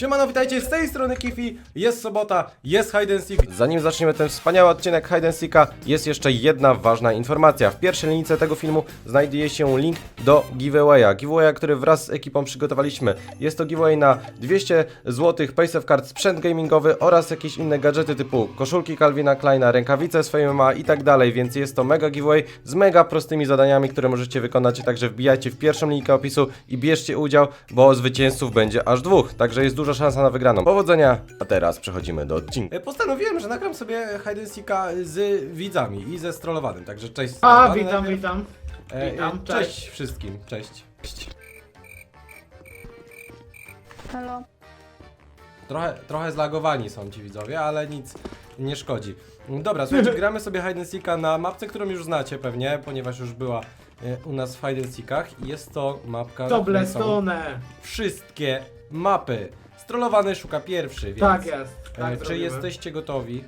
Siemano, witajcie z tej strony Kifi, jest sobota, jest Hide and Seek. Zanim zaczniemy ten wspaniały odcinek Hide and Seeka, jest jeszcze jedna ważna informacja. W pierwszej linijce tego filmu znajduje się link do giveawaya. Giveawaya, który wraz z ekipą przygotowaliśmy. Jest to giveaway na 200 zł Paysafe Card, sprzęt gamingowy oraz jakieś inne gadżety typu koszulki Calvina Kleina, rękawice swoje ma i tak dalej, więc jest to mega giveaway z mega prostymi zadaniami, które możecie wykonać, także wbijajcie w pierwszą linkę opisu i bierzcie udział, bo zwycięzców będzie aż dwóch, także jest duża szansa na wygraną. Powodzenia, a teraz przechodzimy do odcinka. E, Postanowiłem, że nagram sobie Hide and Seeka z widzami i ze strollowanym, także cześć. A, witam, witam. E, witam, e, cześć. cześć. wszystkim, cześć. cześć. Halo. Trochę, trochę zlagowani są ci widzowie, ale nic nie szkodzi. Dobra, słuchajcie, gramy sobie Hide and Seeka na mapce, którą już znacie pewnie, ponieważ już była e, u nas w Hide and Seekach. i Jest to mapka, której są Toblestone. wszystkie mapy. Strollowany szuka pierwszy, więc... Tak jest. Tak e, czy zrobimy. jesteście gotowi?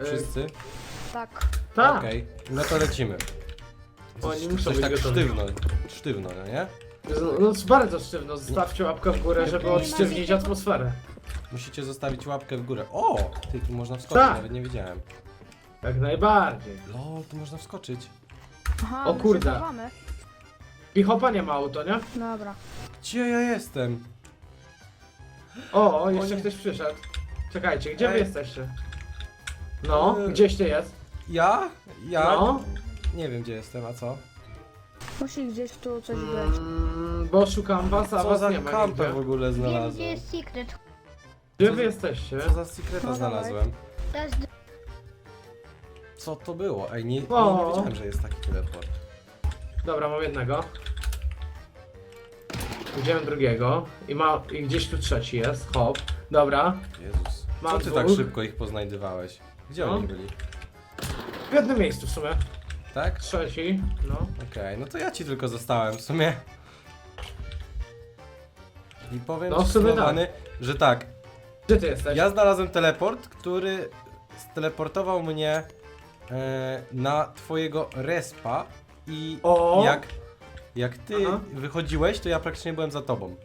E, Wszyscy? Tak. Tak. Okej, no to lecimy. Oni muszą coś być tak gotowi. sztywno, sztywno, no nie? Z- No, bardzo sztywno. Zostawcie łapkę w górę, żeby odsztywnić atmosferę. Musicie zostawić łapkę w górę. O! Ty, tu można wskoczyć, Tak. nawet nie wiedziałem. Jak najbardziej. Lol, tu można wskoczyć. Aha, O my kurde. chowamy. Pichopa nie ma auto, nie? Dobra. Gdzie ja jestem? O, o, jeszcze nie. ktoś przyszedł. Czekajcie, gdzie wy Ej. jesteście? No, E. gdzieś ty jest? Ja? Ja? No. Nie wiem gdzie jestem, a co? Musi gdzieś tu coś być. Mm, bo szukam was, a Co was za nie ma kampę nigdzie. w ogóle Wiem, gdzie znalazłem? jest secret. Gdzie wy jesteście? Co za sekreta No znalazłem? Co to było? Ej, nie, nie, nie O. wiedziałem, że jest taki teleport. Dobra, mam jednego. Idziemy drugiego. I ma. I gdzieś tu trzeci jest. Hop. Dobra. Jezus. Co Mam ty tak dwóch. szybko ich poznajdywałeś? Gdzie No. oni byli? W jednym miejscu w sumie. Tak? Trzeci. No. Okej, no to ja ci tylko zostałem w sumie. I powiem No, ci w sumie Sylwany, że tak, Gdzie ty jesteś? ja znalazłem teleport, który steleportował mnie e, na twojego respa i O! jak, jak ty Aha. wychodziłeś, to ja praktycznie byłem za tobą.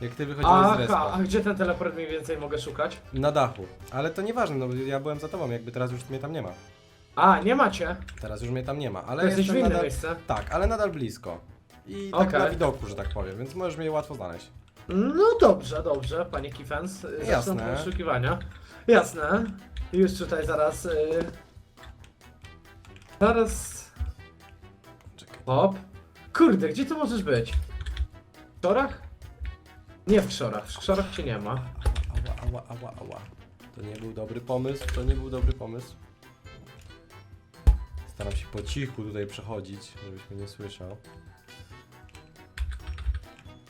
Jak ty wychodziłeś z Aha, respa. a gdzie ten teleport mniej więcej mogę szukać? Na dachu. Ale to nieważne, no bo ja byłem za tobą, jakby teraz już mnie tam nie ma. A, nie macie. Teraz już mnie tam nie ma, ale To jesteś w jestem innym nadal... miejsce. Tak, ale nadal blisko. I tak Okej. na widoku, że tak powiem, więc możesz mnie łatwo znaleźć. No dobrze, dobrze, panie Kifens. Zacznę Jasne. poszukiwania. Jasne. Już tutaj zaraz. Y... Zaraz. Hop. Kurde, gdzie ty możesz być? W krzorach? Nie w krzorach, w krzorach cię nie ma. Ała, ała, ała, ała. To nie był dobry pomysł, to nie był dobry pomysł. Staram się po cichu tutaj przechodzić, żebyś mnie nie słyszał.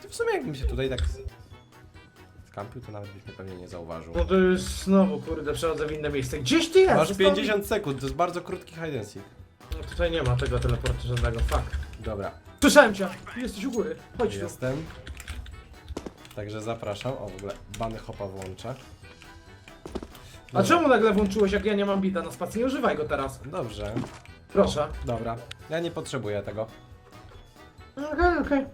Ty w sumie jakbym się tutaj tak skampił, to nawet byś mnie pewnie nie zauważył. No to już znowu, kurde, przechodzę w inne miejsce. Gdzieś ty jest? Masz Zostaw- 50 sekund, to jest bardzo krótki hide and seek. Tutaj nie ma tego teleportu żadnego, fuck. Dobra, Słyszałem cię! Jesteś u góry, chodź tu. jestem. Także zapraszam. O, w ogóle bany hopa włączę. A Dobra. czemu nagle włączyłeś, jak ja nie mam bita na spacji? Nie używaj go teraz. Dobrze, Proszę. dobra. Ja nie potrzebuję tego. Okej, okej.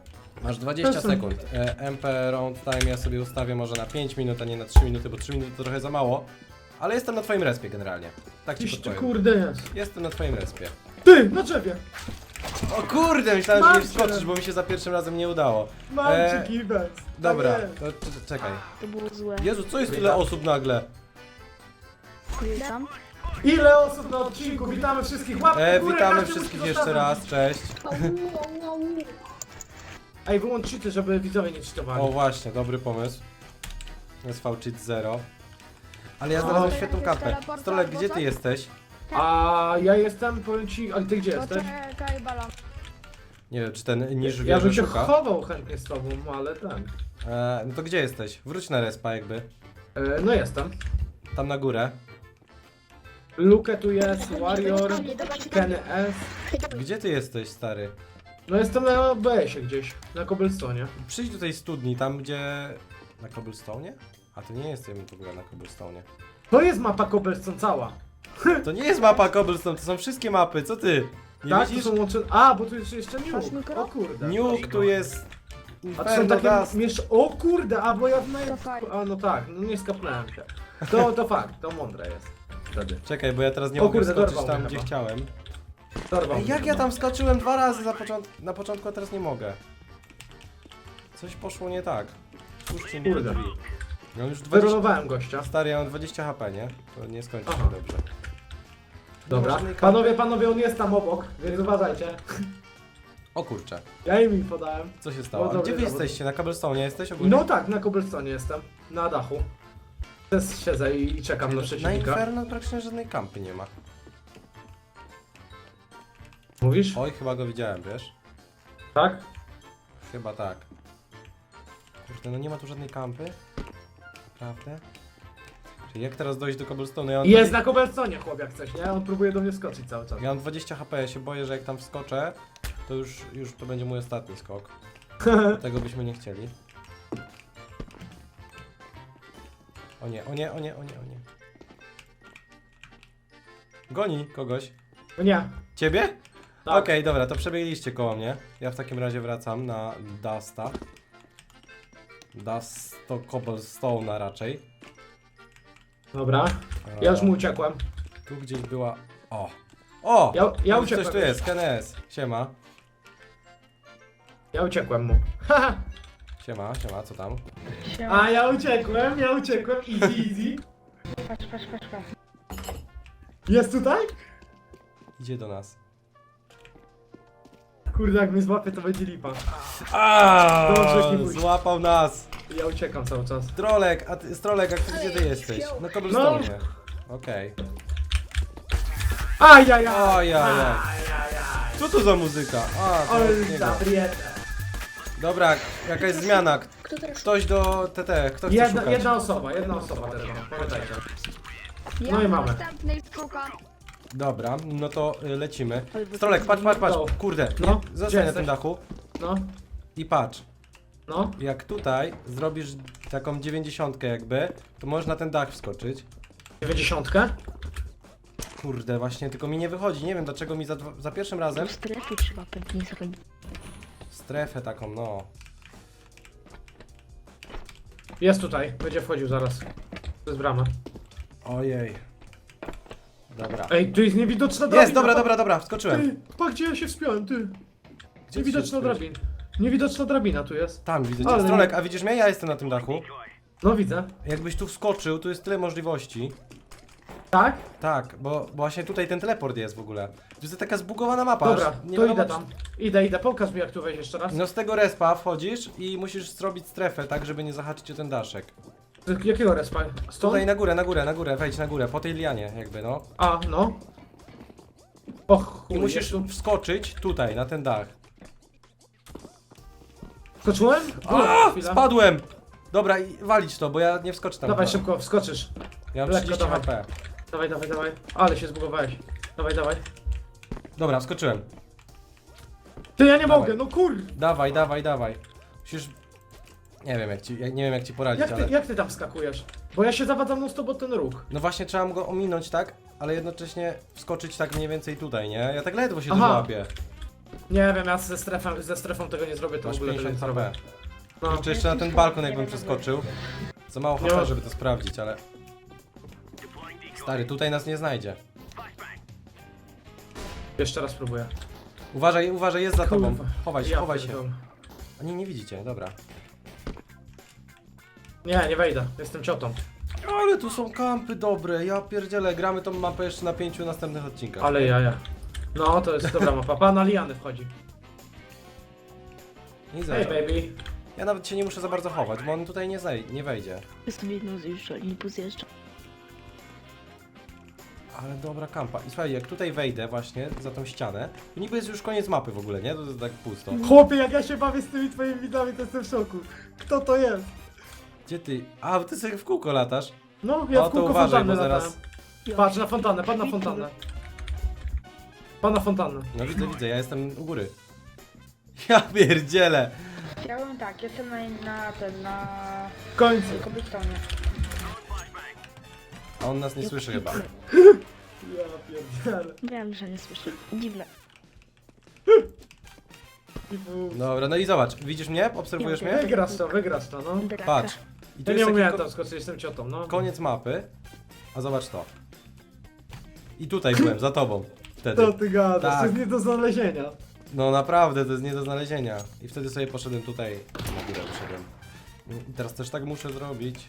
Masz 20 Proszę. sekund. E, MP round time ja sobie ustawię może na 5 minut, a nie na 3 minuty, bo 3 minuty to trochę za mało. Ale jestem na twoim respie generalnie. Tak ci Gdzieś ty podpowiem. kurde jest. Jestem na twoim respie. Ty, na drzewie! O kurde, myślałem, że nie cię. wskoczysz, bo mi się za pierwszym razem nie udało. Mam E, cię, Kibec. Dobra, Tak jest. to c- czekaj. To było złe. Jezu, co jest tyle osób nagle? Witam. Ile osób na odcinku? Witamy wszystkich. Łapki E, w górę, witamy każdy wszystkich musi jeszcze zostawić. raz, cześć. Ej, wyłącz cheaty, żeby widzowie nie cheatowali. O właśnie, dobry pomysł. SV Cheat 0. Ale ja O. znalazłem To świetną kartę. albo gdzie ty jesteś? A ja jestem, powiem ci, a ty gdzie To jesteś? czekaj, balon. Nie wiem, czy ten niż Ja bym się szuka. chował chętnie z tobą, ale ten. E, no to gdzie jesteś? Wróć na respa jakby. E, no jestem. Tam na górę. Luke tu jest, Warrior, Kenny S. Gdzie ty jesteś, stary? No jestem na OBS-ie gdzieś, na Cobblestone. Przyjdź do tej studni, tam gdzie... Na Cobblestone? A to nie jestem w ogóle na Cobblestone. To jest mapa Cobblestone cała. To nie jest mapa Cobblestone, to są wszystkie mapy, co ty? Nie tak, widzisz? to są łączone. A, bo tu jest jeszcze Nuke. O kurde. Nuke tu jest... A to Inferno są takie Dust. miesz... O kurde, a bo ja w naj... To fajnie. A no tak, no nie skapnąłem się. To, to fakt, to mądre jest. Wtedy. Czekaj, bo ja teraz nie O mogę kurde, skoczyć dorwał tam, mnie gdzie chyba. chciałem. Dorwał Ej, mnie jak ja tam skoczyłem dwa razy za począt... na początku, a teraz nie mogę. Coś poszło nie tak. Puśćcie mi Kurde. drzwi. Ja mam już 20... Wyrolowałem gościa. Stary, ja mam 20 HP, nie? To nie skończy się Aha. dobrze. Dobra. Panowie, panowie, on jest tam obok, więc uważajcie. O kurczę, Ja im podałem. co się stało? Gdzie wy jesteście? Na Cobblestone jesteś ogólnie? No tak, na cobblestone jestem. Na dachu. Teraz siedzę i, i czekam na Na przeciwnika. Inferno praktycznie żadnej kampy nie ma. Mówisz? Oj, chyba go widziałem, wiesz? Tak? Chyba tak. Kurde, no nie ma tu żadnej kampy. Prawda? Czyli jak teraz dojść do Cobblestone? Ja mam, Jest na cobblestone, chłop, jak coś, nie? On próbuje do mnie skoczyć cały czas. ja mam 20 HP, ja się boję, że jak tam wskoczę, to już, już to będzie mój ostatni skok. Tego byśmy nie chcieli. O nie, o nie, o nie, o nie, o nie. Goni kogoś. No nie. Ciebie? Tak. Okej, dobra, to przebiegliście koło mnie. Ja w takim razie wracam na Dusta. Dust to Cobblestone'a raczej. Dobra. Ja już mu uciekłem. Tu gdzieś była... O! O! Ja, ja Powiedz, uciekłem. Coś tu jest, KNS. Siema. Ja uciekłem mu. Haha. Siema, siema, co tam? A ja uciekłem, ja uciekłem. Easy, easy. Patrz, patrz, patrz, patrz. Jest tutaj? Idzie do nas. Kurde, jak mnie złapie, to będzie lipa. Aaaa! Dobrze, Kibuś. Złapał nas! Ja uciekam cały czas. Trolek, a ty, Strolek, a ty gdzie ty jesteś? Na Cobblestone'ie. Okej. Ajajaj! Ajajaj. Co to za muzyka? A, to Ale niego. zabrietę. Dobra, jakaś zmiana. Kto teraz? Ktoś do TT, kto chce Jedna, szukać? jedna osoba, jedna osoba tylko, pamiętajcie. Ja No i mamy. następnej szukam. Dobra, no to y, lecimy. Albo Strolek, patrz, patrz, patrz. No. Kurde, No, nie, gdzie zostań na jesteś? tym dachu No, i patrz. no. Jak tutaj zrobisz taką dziewięćdziesiątkę jakby, to możesz na ten dach wskoczyć. Dziewięćdziesiątkę? Kurde, właśnie, tylko mi nie wychodzi. Nie wiem dlaczego mi za, dwa- za pierwszym razem W strefie trzeba pewnie zrobić. strefę taką, no. Jest tutaj, będzie wchodził zaraz. To jest brama. Ojej. Dobra. Ej, tu jest niewidoczna drabina. Jest, dobra, dobra, dobra, wskoczyłem. Ty, pa, gdzie ja się wspiąłem, ty? Gdzie Niewidoczna drabina. Niewidoczna drabina tu jest. Tam widzę cię. Ale- Strolek, a widzisz mnie? Ja jestem na tym dachu. No widzę. Jakbyś tu wskoczył, tu jest tyle możliwości. Tak? Tak, bo, bo właśnie tutaj ten teleport jest w ogóle. To jest taka zbugowana mapa. Dobra, aż nie to wiadomo, idę tam. Idę, idę, pokaż mi jak tu wejść jeszcze raz. No z tego respa wchodzisz i musisz zrobić strefę tak, żeby nie zahaczyć o ten daszek. Jakiego respa? Stąd? Tutaj na górę, na górę, na górę, wejdź na górę, po tej lianie jakby, no. A, no. Och, I musisz wskoczyć tutaj, na ten dach. Skoczyłem? A, Chwila. spadłem! Dobra, i walić to, bo ja nie wskoczę tam. Dawaj szybko, wskoczysz. Ja mam lekko 30 dawaj. HP. Dawaj, dawaj, dawaj. Ale się zbugowałeś. Dawaj, dawaj. Dobra, wskoczyłem. Ty, ja nie Dawaj. mogę, no kur... Dawaj, dawaj, dawaj. Musisz... Nie wiem jak ci, ja nie wiem jak ci poradzić, Jak ale... ty, jak ty tam wskakujesz? Bo ja się zawadzam non stop o ten róg. No właśnie trzeba go ominąć, tak? Ale jednocześnie wskoczyć tak mniej więcej tutaj, nie? Ja tak ledwo się Aha. dołapię. Nie wiem, ja ze strefą, ze strefą tego nie zrobię, to Masz w ogóle tego nie 50 zrobię. HP. No. Jeszcze, jeszcze na ten balkon jakbym przeskoczył. Za mało Nie HP, żeby to sprawdzić, ale... Stary, tutaj nas nie znajdzie. Jeszcze raz próbuję. Uważaj, uważaj, jest za tobą. Chowaj się, chowaj się. pierdolę. A nie, nie widzicie, dobra. Nie, nie wejdę, jestem ciotą. Ale tu są kampy dobre, ja pierdzielę, gramy tą mapę jeszcze na pięciu następnych odcinkach. Ale jaja. No, to jest dobra mapa. Pan na liany wchodzi. Nie Hej, zajdzie. baby. Ja nawet się nie muszę za bardzo chować, bo on tutaj nie, zaj- nie wejdzie. Jestem jedną z już i pozjeżdżam. Ale dobra kampa. I słuchaj, jak tutaj wejdę właśnie za tą ścianę, to niby jest już koniec mapy w ogóle, nie? To jest tak pusto. Chłopie, jak ja się bawię z tymi twoimi widzami, to jestem w szoku. Kto to jest? Gdzie ty? A, ty sobie w kółko latasz. No, ja O, w to kółko uważaj, bo zaraz- latałem. Patrz na fontannę, patrz na fontannę. Pan na fontannę. No widzę, widzę, ja jestem u góry. Ja pierdzielę. Chciałem tak, jestem na, na ten, na W końcu. kobietonie. A on nas nie słyszy chyba. Ja pierdzielę. Wiem, że nie słyszę. Dziwne. Dobra, no i zobacz, widzisz mnie? Obserwujesz mnie? Wygrasz to, wygrasz to, no. Patrz. I tu Ja nie jest taki umiałem ko- tam skoczyć, jestem ciotą, no. koniec mapy, a zobacz to. I tutaj byłem, za tobą. Wtedy. To ty gadasz, Tak. to jest nie do znalezienia. No naprawdę, to jest nie do znalezienia. I wtedy sobie poszedłem tutaj, na górę poszedłem. I teraz też tak muszę zrobić.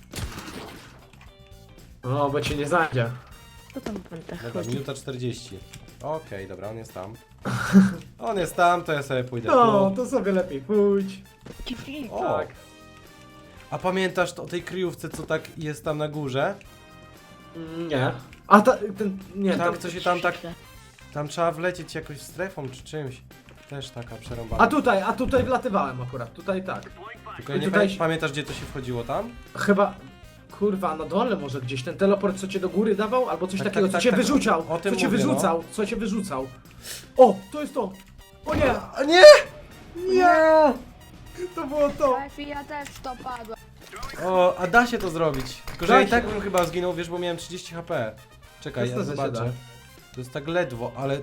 No, bo cię nie znajdzie. Co tam będę Dobra, minuta 40. Okej, dobra, on jest tam. On jest tam, to ja sobie pójdę No, tu. to sobie lepiej pójdź. O! tak. A pamiętasz to o tej kryjówce, co tak jest tam na górze? Mm, Nie. A ta, ten, nie, Tam tam, co się tam tak... Tam trzeba wlecieć jakoś strefą czy czymś. Też taka przerąbana. A tutaj, a tutaj wlatywałem akurat, tutaj tak. Tylko nie tutaj- pamię- pamiętasz gdzie to się wchodziło tam? Chyba, kurwa, na dole może gdzieś ten teleport, co cię do góry dawał, albo coś Tak, takiego, tak, co tak, cię tak. wyrzucał, O tym co cię mówię, no. wyrzucał, co cię wyrzucał. O, to jest to. O nie, A nie! nie, to było to. Ja też to padłem. O, a da się to zrobić. Tylko, że Da ja i się. tak bym chyba zginął, wiesz, bo miałem 30 HP. Czekaj, Jasne, ja że się zobaczę. To jest tak ledwo, ale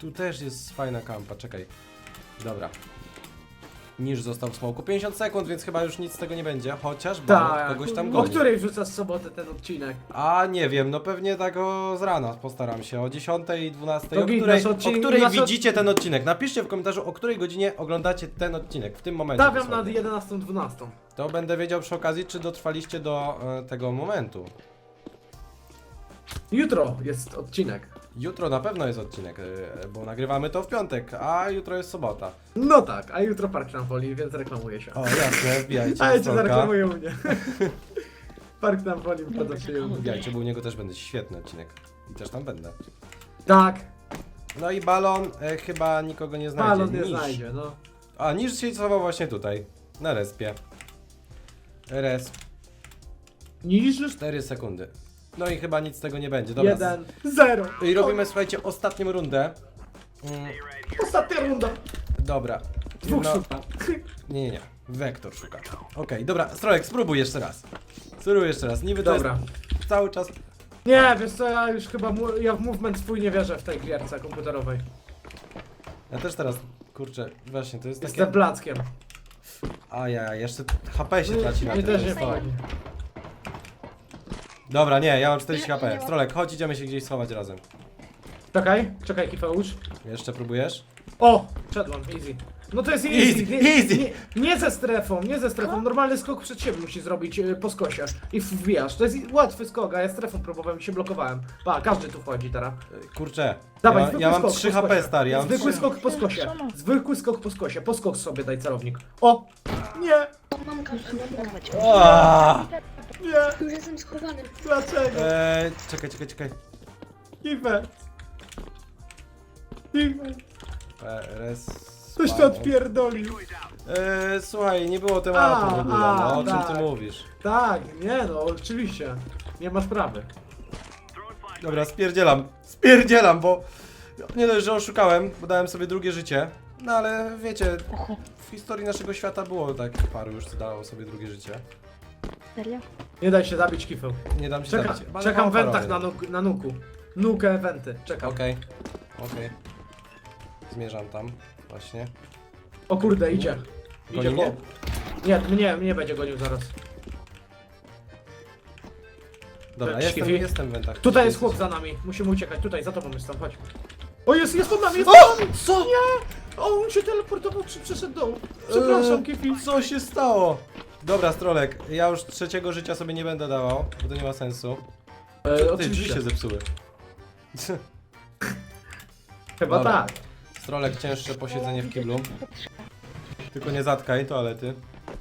tu też jest fajna kampa, czekaj. Dobra. Niż został w smoku. 50 sekund, więc chyba już nic z tego nie będzie, chociaż Balon Tak, kogoś tam o goni. której wrzucasz w sobotę ten odcinek? A nie wiem, no pewnie tak o z rana postaram się, o 10 i 12. To O git, której, nasz odcinek- o której nasz od- widzicie ten odcinek? Napiszcie w komentarzu, o której godzinie oglądacie ten odcinek, w tym momencie. Stawiam na dosłownie. 11-12. To będę wiedział przy okazji, czy dotrwaliście do e, tego momentu. Jutro jest odcinek. Jutro na pewno jest odcinek, e, bo nagrywamy to w piątek, a jutro jest sobota. No tak, a jutro park trampolin, więc reklamuję się. O, jasne, wbijajcie A ja cię stronka. zareklamuję u mnie. park się u mnie. Wbijajcie, bo u niego też będzie świetny odcinek. I też tam będę. Tak, No i balon e, chyba nikogo nie znajdzie. balon nie Niż. znajdzie, no. A, niż się schował właśnie tutaj, na respie. Resp, Niż 4 sekundy. No i chyba nic z tego nie będzie, dobra. 1, 0. I robimy, słuchajcie, ostatnią rundę. Mm, Ostatnia runda. dobra. Dwóch No, szuka. Nie, nie, nie. Wektor szuka. Okej, dobra, Strolek, spróbuj jeszcze raz. Spróbuj jeszcze raz. Niby to Dobra. jest cały czas. Nie, wiesz co, ja już chyba mu, ja w movement swój nie wierzę w tej gierce komputerowej. Ja też teraz, kurczę, właśnie, to jest Jestem takie... plackiem. A ja, jeszcze HP się traci na Mnie tym. też nie fajnie. Dobra, nie, ja mam 40 HP. Strolek, chodź, idziemy się gdzieś schować razem. Czekaj, czekaj, Kifeusz. Jeszcze próbujesz? O, wszedłem, easy. No to jest easy. Easy, nie, easy. Nie, nie ze strefą, nie ze strefą. Normalny skok przed siebie musi zrobić y, po skosie. I wbijasz. To jest łatwy skok, a ja strefą próbowałem i się blokowałem. Pa, każdy tu wchodzi teraz. Kurczę, Dawaj, ja, zwykły ja mam skok 3 po HP, stary, ja mam Zwykły 3... skok po skosie. Zwykły skok po skosie. Po skok sobie daj celownik. O! Nie! Mam. Aaaa! Nie! Już jestem schowany. Dlaczego? Eee, czekaj, czekaj, czekaj. Iwe! Iwe! E, res... Coś to odpierdolił. Eee, słuchaj, nie było tematu A, w ogóle, a, no, o czym tak. ty mówisz? Tak, nie no, oczywiście. Nie ma sprawy. Dobra, spierdzielam, spierdzielam, bo nie dość, że oszukałem, bo dałem sobie drugie życie, no ale wiecie, w historii naszego świata było takich paru już, co dało sobie drugie życie. Serio? Nie daj się zabić kifą. Nie dam się Czeka, zabić. Ale czekam mam w wentach parowy. na, nuk, na nuku. Nukę wenty, czekam. Okej, okej. Zmierzam tam, właśnie. O kurde, idzie. Goni Idzie mnie? chłop. Nie, mnie, mnie będzie gonił zaraz. Dobra, jestem, kiwi? jestem w wentach. Tutaj jest chłop za nami. Musimy uciekać. Tutaj, za tobą jest tam, chodź. O, jest, jest pod nami, jest pod nami! Co? Nie! O, on się teleportował, czy przeszedł dół. Przepraszam, Eee, Kifi. Co się stało? Dobra, Strolek, ja już trzeciego życia sobie nie będę dawał, bo to nie ma sensu. E, Ty, drzwi oczywiście. się zepsuły. Chyba Dobra. tak. Strolek, cięższe posiedzenie w kiblu. Tylko nie zatkaj toalety.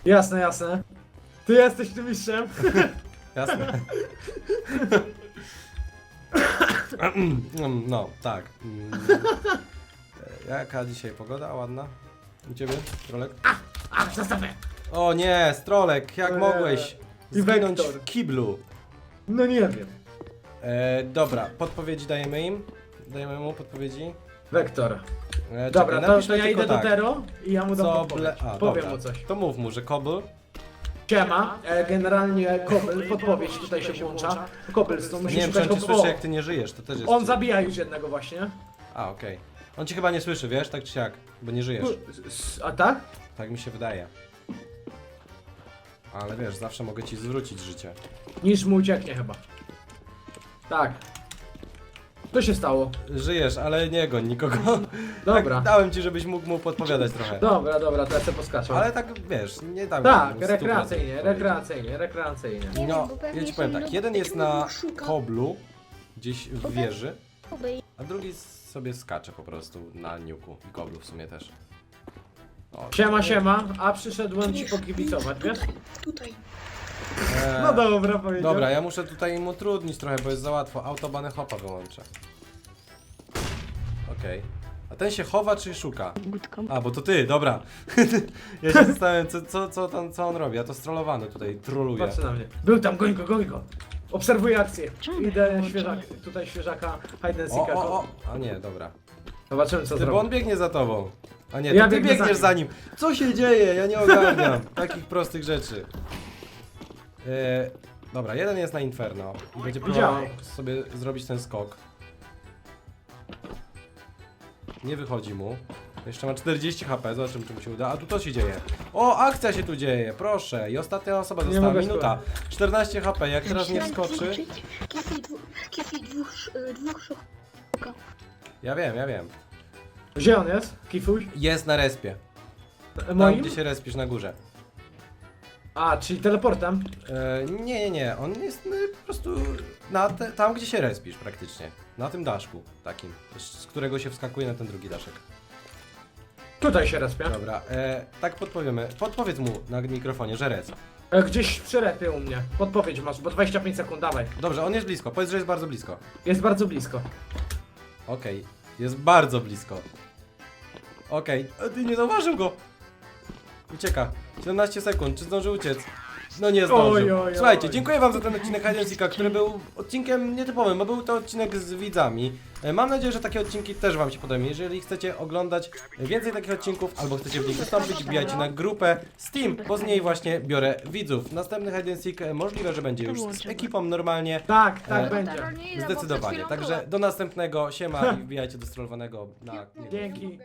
Jasne, jasne. Ty jesteś tym mistrzem. Jasne. No, tak. Mm. E, Jaka dzisiaj pogoda? Ładna? U ciebie, Strolek? A, zostawę. O nie, Strolek, jak Nie. mogłeś I zginąć Vector. w kiblu? No nie wiem. E, dobra, podpowiedzi dajemy im. Dajemy mu podpowiedzi. Wektor. E, Dobra, czekaj, to, napiszmy to ja tylko idę tak. do Tero i ja mu dam Co podpowiedź. ble... A, Powiem dobra. mu coś. To mów mu, że Kobyl. Siema, e, generalnie Kobel, podpowiedź tutaj się włącza. Cobblestone, Nie musisz wiem, czy on cię słyszy, jak ty nie żyjesz, to też jest... On zabija już jednego właśnie. A, okej. On ci chyba nie słyszy, wiesz, tak czy siak, bo nie żyjesz. S- A tak? Tak mi się wydaje. Ale wiesz, zawsze mogę ci zwrócić życie. Niż mu ucieknie chyba. Tak. Co się stało? Żyjesz, ale nie goń nikogo. Dobra. Tak, dałem ci, żebyś mógł mu podpowiadać trochę. Dobra, dobra, teraz sobie poskaczę. Ale tak, wiesz, nie dałem Tak, mu 100% rekreacyjnie, rekreacyjnie, rekreacyjnie. Nie No, wiem, bo pewnie ja ci powiem tak, jeden jest na szuka? koblu, gdzieś w wieży, Oby- a drugi sobie skacze po prostu na niuku i koblu w sumie też. Siema, siema, a przyszedłem ci pokibicować, wiesz? Tutaj, eee, No dobra, powiedział. Dobra, ja muszę tutaj im utrudnić trochę, bo jest za łatwo. Autobany hopa wyłączę. Okej. A ten się chowa czy szuka? Budką. A, bo to ty, dobra. ja się zastanawiam, co, co, co, tam, co on robi. Ja to strollowany tutaj, trolluję. Patrz na mnie. Był tam, goń go, goń go. Obserwuję akcję. Czemu Idę włączony? świeżak, tutaj świeżaka hide and O, seeka. o, o! A nie, dobra. Zobaczymy co Ty, bo zrobi. on biegnie za tobą. A nie, Ja to ty biegnę biegniesz za za nim. Co się dzieje? Ja nie ogarniam takich prostych rzeczy. E, dobra, jeden jest na Inferno i będzie próbował Widziałem. sobie zrobić ten skok. Nie wychodzi mu. Jeszcze ma 40 HP, zobaczymy czy mu się uda. A tu to się dzieje. O, akcja się tu dzieje, proszę. I ostatnia osoba Nie została mogę minuta. 14 HP, jak teraz nie wskoczy. Kifi, dwu, kifi dwóch, dwóch szuka. Ja wiem, ja wiem. Gdzie on jest? Kifuś? Jest na respie. Tam Moim? gdzie się respisz na górze. A, czyli teleportem? E, nie, nie, nie. On jest e, po prostu na te, tam, gdzie się respisz praktycznie. Na tym daszku takim, z którego się wskakuje na ten drugi daszek. Tutaj się respię. Dobra, e, tak podpowiemy. Podpowiedz mu na mikrofonie, że resp. E, Gdzieś przy repie u mnie. Podpowiedź masz, bo 25 sekund, dawaj. Dobrze, on jest blisko. Powiedz, że jest bardzo blisko. Jest bardzo blisko. Okej, jest bardzo blisko. Okej, a ty nie zauważył go! Ucieka. 17 sekund, czy zdąży uciec? No nie zdążył. Oj, oj, Słuchajcie, oj. dziękuję wam za ten odcinek Hide and Seeka, który był odcinkiem nietypowym, bo był to odcinek z widzami. E, Mam nadzieję, że takie odcinki też wam się podobają. Jeżeli chcecie oglądać więcej takich odcinków, albo chcecie w nich wystąpić, wbijajcie na grupę Steam, bo z niej właśnie biorę widzów. Następny Hide and Seek e, możliwe, że będzie już z ekipą normalnie. Tak, tak E, będzie. Zdecydowanie. Zdecydowanie. Także do następnego. Siema i wbijajcie do strollowanego na... Dzięki.